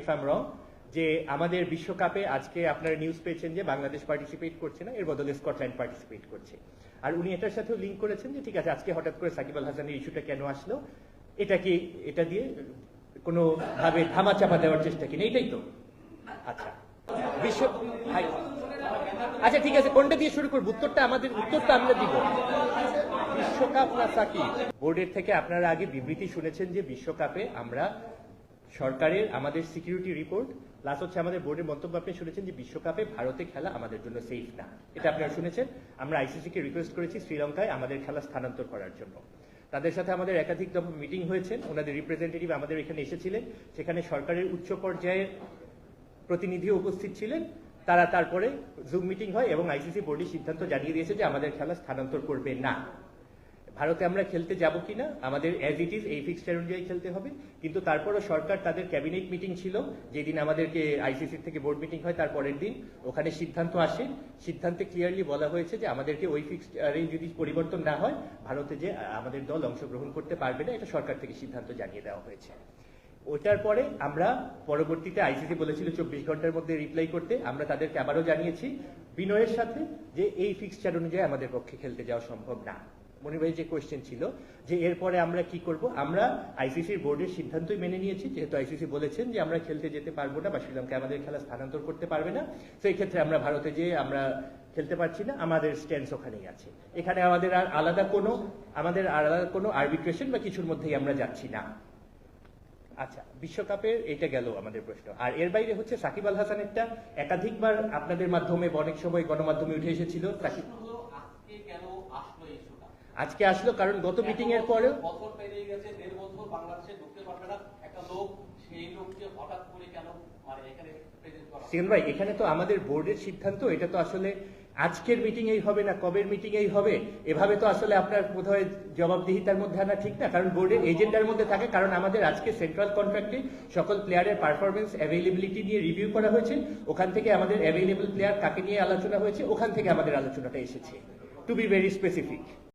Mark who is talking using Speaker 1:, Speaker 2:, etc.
Speaker 1: If আম রং যে আমাদের বিশ্বকাপে আজকে আপনারা নিউজ পেয়েছেন যে বাংলাদেশ পার্টিসিপেট করছে না, এর বদলে স্কটল্যান্ড পার্টিসিপেট করছে। আর উনি এটার সাথেও লিঙ্ক করেছেন যে ঠিক আছে, আজকে হঠাৎ করে সাকিব আল হাসানের ইস্যুটা কেন আসলো? এটা কি এটা দিয়ে কোনো ভাবে ধামা চাপা দেওয়ার চেষ্টা কিনা এটাই তো। আচ্ছা। বিশ্ব আচ্ছা ঠিক আছে, কোনটা দিয়ে শুরু করব? উত্তরটা আমাদের উত্তরটা আমরা দিব। বিশ্বকাপ না সাকিব? বোর্ডের থেকে আপনারা আগে বিবৃতি শুনেছেন যে বিশ্বকাপে আমরা সরকারের আমাদের সিকিউরিটি রিপোর্ট প্লাস হচ্ছে আমাদের বোর্ডের মন্তব্য আপনি শুনেছেন যে বিশ্বকাপে ভারতে খেলা আমাদের জন্য সেফ না। এটা আপনারা শুনেছেন? আমরা আইসিসি কে রিকোয়েস্ট করেছি শ্রীলঙ্কায় আমাদের খেলা স্থানান্তর করার জন্য। তাদের সাথে আমাদের একাধিক দফা মিটিং হয়েছে। ওনাদের রিপ্রেজেন্টেটিভ আমাদের এখানে এসেছিলেন, সেখানে সরকারের উচ্চ পর্যায়ের প্রতিনিধিও উপস্থিত ছিলেন। তারা তারপরে জুম মিটিং হয় এবং আইসিসি বোর্ডের সিদ্ধান্ত জানিয়ে দিয়েছে যে আমাদের খেলা স্থানান্তর করবে না। ভারতে আমরা খেলতে যাব কিনা, আমাদের অ্যাজ ইট ইজ এই ফিক্সচার অনুযায়ী খেলতে হবে। কিন্তু তারপরও সরকার তাদের ক্যাবিনেট মিটিং ছিল, যেদিন আমাদেরকে আইসিসি থেকে বোর্ড মিটিং হয়, তার পরের দিন। ওখানে সিদ্ধান্ত আসে। সিদ্ধান্তে ক্লিয়ারলি বলা হয়েছে যে আমাদেরকে ওই ফিক্সচারে যদি পরিবর্তন না হয়, ভারতে যে আমাদের দল অংশগ্রহণ করতে পারবে না, এটা সরকার থেকে সিদ্ধান্ত জানিয়ে দেওয়া হয়েছে। ওটার পরে আমরা পরবর্তীতে আইসিসি বলেছিল চব্বিশ ঘণ্টার মধ্যে রিপ্লাই করতে। আমরা তাদেরকে আবারও জানিয়েছি বিনয়ের সাথে যে এই ফিক্সচার অনুযায়ী আমাদের পক্ষে খেলতে যাওয়া সম্ভব না। মনির ভাই যে কোয়েশ্চেন ছিল, যে এরপরে আমরা কি করব? আমরা আইসিসির বোর্ডের সিদ্ধান্তই মেনে নিয়েছি, যেহেতু আইসিসি বলেছেন যে আমরা খেলতে যেতে পারব না বা শ্রীলঙ্কা আমাদের খেলা স্থানান্তর করতে পারবে না, সেই ক্ষেত্রে আমরা ভারতে যেয়ে আমরা খেলতে পারছি না, আমাদের স্ট্যান্স ওখানেই আছে। এখানে আমাদের আর আলাদা কোনো, আমাদের আলাদা কোনো আরবিট্রেশন বা কিছুর মধ্যেই আমরা যাচ্ছি না। আচ্ছা বিশ্বকাপের এটা গেল আমাদের প্রশ্ন। আর এর বাইরে হচ্ছে সাকিব আল হাসানেরটা একাধিকবার আপনাদের মাধ্যমে অনেক সময় গণমাধ্যমে উঠে এসেছিল, সাকিব
Speaker 2: আজকে কেন আসলো
Speaker 1: আজকে আসলো কারণ গত মিটিং এর পরেও
Speaker 2: বছর পেরিয়ে গেছে দেড় বছর বাংলাদেশে ঢুকতে পারবে না একটা লোক সেই লোককে হঠাৎ করে কেন মানে এখানে
Speaker 1: ভাই এখানে তো আমাদের বোর্ডের সিদ্ধান্ত এটা তো আসলে আজকের মিটিং এই হবে না কবের মিটিং এই হবে? এভাবে তো আসলে আপনার বোধহয় জবাবদিহিতার মধ্যে আনা ঠিক না কারণ বোর্ডের এজেন্ডার মধ্যে থাকে কারণ আমাদের আজকে সেন্ট্রাল কন্ট্রাক্টে সকল প্লেয়ারের পারফরমেন্স অ্যাভেলেবিলিটি নিয়ে রিভিউ করা হয়েছে ওখান থেকে আমাদের অ্যাভেলেবল প্লেয়ার কাকে নিয়ে আলোচনা হয়েছে ওখান থেকে আমাদের আলোচনাটা এসেছে টু বি ভেরি স্পেসিফিক